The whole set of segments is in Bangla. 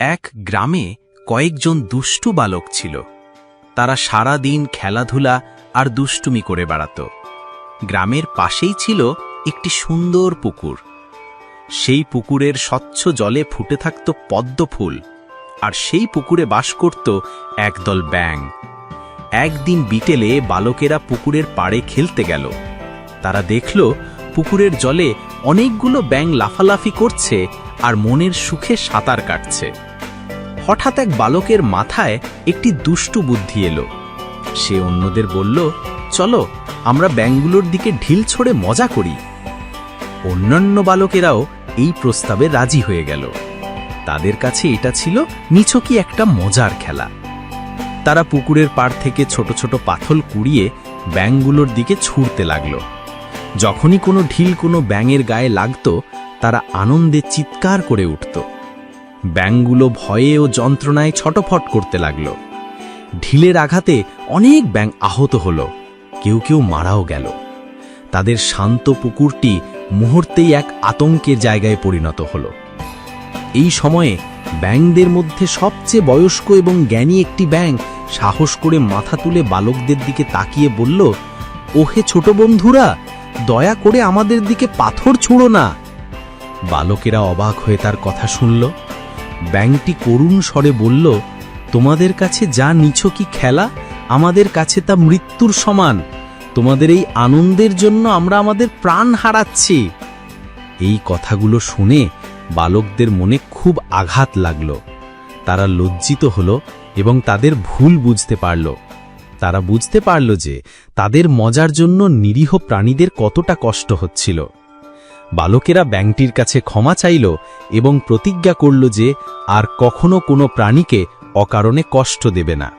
এক গ্রামে কয়েকজন দুষ্টু বালক ছিল। তারা সারা দিন খেলাধুলা আর দুষ্টুমি করে বেড়াত। গ্রামের পাশেই ছিল একটি সুন্দর পুকুর। সেই পুকুরের স্বচ্ছ জলে ফুটে থাকত পদ্ম ফুল আর সেই পুকুরে বাস করত একদল ব্যাং একদিন বিটেলে বালকেরা পুকুরের পাড়ে খেলতে গেল। তারা দেখল পুকুরের জলে অনেকগুলো ব্যাং লাফালাফি করছে আর মনের সুখে সাঁতার কাটছে। হঠাৎ এক বালকের মাথায় একটি দুষ্টু বুদ্ধি এলো। সে অন্যদের বলল, চলো, আমরা ব্যাংগুলোর দিকে ঢিল ছড়ে মজা করি। অন্যান্য বালকেরাও এই প্রস্তাবে রাজি হয়ে গেল। তাদের কাছে এটা ছিল নিছকই একটা মজার খেলা। তারা পুকুরের পাড় থেকে ছোট ছোট পাথল কুড়িয়ে ব্যাংগুলোর দিকে ছুঁড়তে লাগল। যখনই কোনো ঢিল কোনো ব্যাঙের গায়ে লাগত, তারা আনন্দে চিৎকার করে উঠত। ব্যাঙগুলো ভয়ে ও যন্ত্রণায় ছটফট করতে লাগল। ঢিলের আঘাতে অনেক ব্যাঙ আহত হল। কেউ কেউ মারাও গেল। তাদের শান্ত পুকুরটি মুহূর্তেই এক আতঙ্কের জায়গায় পরিণত হল। এই সময়ে ব্যাংদের মধ্যে সবচেয়ে বয়স্ক এবং জ্ঞানী একটি ব্যাং সাহস করে মাথা তুলে বালকদের দিকে তাকিয়ে বলল, ওহে ছোট বন্ধুরা, দয়া করে আমাদের দিকে পাথর ছুঁড়ো না। বালকেরা অবাক হয়ে তার কথা শুনল। ব্যাংটি করুণ স্বরে বলল, তোমাদের কাছে যা নিছ কি খেলা? আমাদের কাছে তা মৃত্যুর সমান। তোমাদের এই আনন্দের জন্য আমরা আমাদের প্রাণ হারাচ্ছি। এই কথাগুলো শুনে বালকদের মনে খুব আঘাত লাগল। তারা লজ্জিত হল এবং তাদের ভুল বুঝতে পারল। তারা বুঝতে পারল যে তাদের মজার জন্য নিরীহ প্রাণীদের কতটা কষ্ট হচ্ছিল। বালকেরা ব্যাংকটির কাছে ক্ষমা চাইল এবং প্রতিজ্ঞা করল যে আর কখনো কোনো প্রাণীকে অকারণে কষ্ট দেবে না।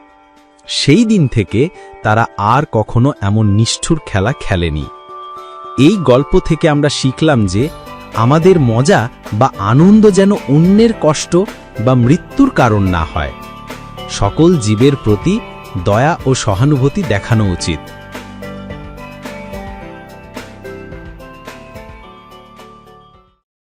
সেই দিন থেকে তারা আর কখনো এমন নিষ্ঠুর খেলা খেলেনি। এই গল্প থেকে আমরা শিখলাম যে আমাদের মজা বা আনন্দ যেন অন্যের কষ্ট বা মৃত্যুর কারণ না হয়। সকল জীবের প্রতি দয়া ও সহানুভূতি দেখানো উচিত।